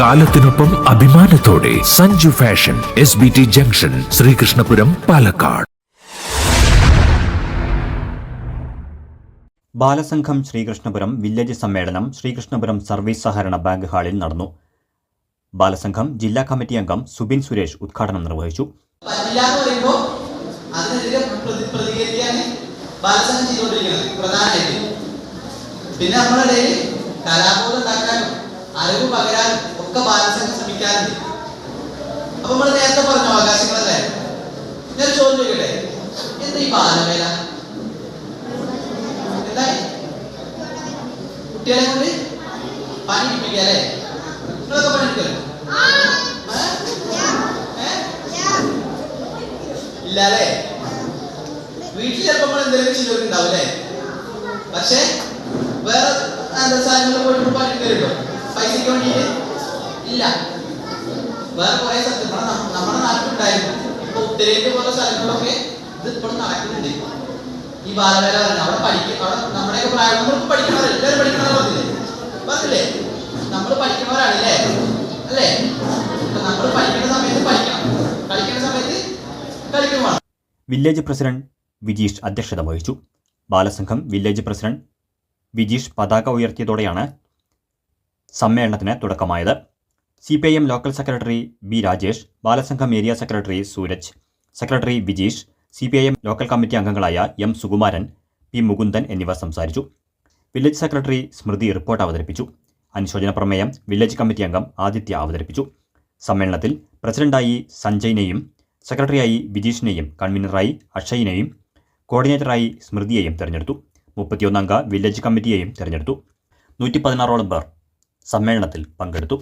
കാലത്തിനൊപ്പം അഭിമാനത്തോടെ Sanju fashion S B T junction Sreekrishnapuram Palakkad. Balasangham Sreekrishnapuram village സമ്മേളനം Sreekrishnapuram service സഹകരണ bank ഹാളിൽ നടന്നു. ബാലസംഘം ജില്ലാ കമ്മിറ്റി അംഗം സുബിൻ സുരേഷ് ഉദ്ഘാടനം നിർവഹിച്ചു. പിന്നെ നമ്മളുടെ കലാബോധം ഉണ്ടാക്കാനും അറിവ് പകരാൻ ഒക്കെ ബാലൻസാക്കി ശ്രമിക്കാറുണ്ട്. അപ്പൊ നമ്മൾ നേരത്തെ പറഞ്ഞു അവകാശങ്ങളല്ലേ? ഞാൻ ചോദ്യം ചോദിക്കട്ടെ എന്താ ഈ ബാലവേല? കുട്ടികളെ കൊണ്ട് പണി ഇടിപ്പിക്കല്ലേ നിങ്ങളൊക്കെ പണിയെടുക്കല്ലോ ഇല്ല വീട്ടിൽ ചിലപ്പോൾ നമ്മൾ എന്തെങ്കിലും ചെയ്തിട്ടുണ്ടാവും അല്ലേ? പക്ഷേ വേറെ സാധനങ്ങൾ പോയിട്ട് പണിയെടുക്കലുണ്ടോ പൈസയ്ക്ക് വേണ്ടിയിട്ട് ഇല്ല. വേറെ കുറെ സ്ഥലത്ത് നമ്മുടെ നമ്മുടെ നാട്ടിലുണ്ടായിരുന്നു. ഇപ്പൊ ഉത്തരേന്ത്യ പോലെ സ്ഥലങ്ങളിലൊക്കെ ഇത് ഇപ്പോഴും നടക്കുന്നുണ്ട്. ഈ ബാലവേല പറഞ്ഞു അവിടെ പഠിക്കും അവിടെ നമ്മുടെയൊക്കെ പ്രായമുള്ളവർക്ക് പഠിക്കണവർ എല്ലാവരും പഠിക്കണവർ പറഞ്ഞില്ലേ? പറഞ്ഞില്ലേ? നമ്മൾ പഠിക്കണവരാണ് അല്ലേ? നമ്മൾ പഠിക്കുന്ന സമയത്ത് പഠിക്കണം. കളിക്കുന്ന സമയത്ത് കളിക്കും വില്ലേജ് പ്രസിഡന്റ് വിജീഷ് അധ്യക്ഷത വഹിച്ചു. ബാലസംഘം വില്ലേജ് പ്രസിഡന്റ് വിജീഷ് പതാക ഉയർത്തിയതോടെയാണ് സമ്മേളനത്തിന് തുടക്കമായത്. C P I M local secretary B Rajesh Balasangham area secretary Sooraj secretary Vijeesh C P I M local committee അംഗങ്ങളായ എം സുകുമാരൻ പി മുകുന്ദൻ എന്നിവർ സംസാരിച്ചു. വില്ലേജ് സെക്രട്ടറി സ്മൃതി റിപ്പോർട്ട് അവതരിപ്പിച്ചു. അനുശോചന പ്രമേയം വില്ലേജ് കമ്മിറ്റി അംഗം ആദിത്യ അവതരിപ്പിച്ചു. സമ്മേളനത്തിൽ പ്രസിഡന്റായി സഞ്ജയിനെയും സെക്രട്ടറിയായി വിജീഷിനെയും കൺവീനറായി അക്ഷയിനെയും കോർഡിനേറ്ററായി സ്മൃതിയെയും തെരഞ്ഞെടുത്തു. മുപ്പത്തിയൊന്നംഗ വില്ലേജ് കമ്മിറ്റിയെയും തെരഞ്ഞെടുത്തു. നൂറ്റി പതിനാറോളം പേർ സമ്മേളനത്തിൽ പങ്കെടുത്തു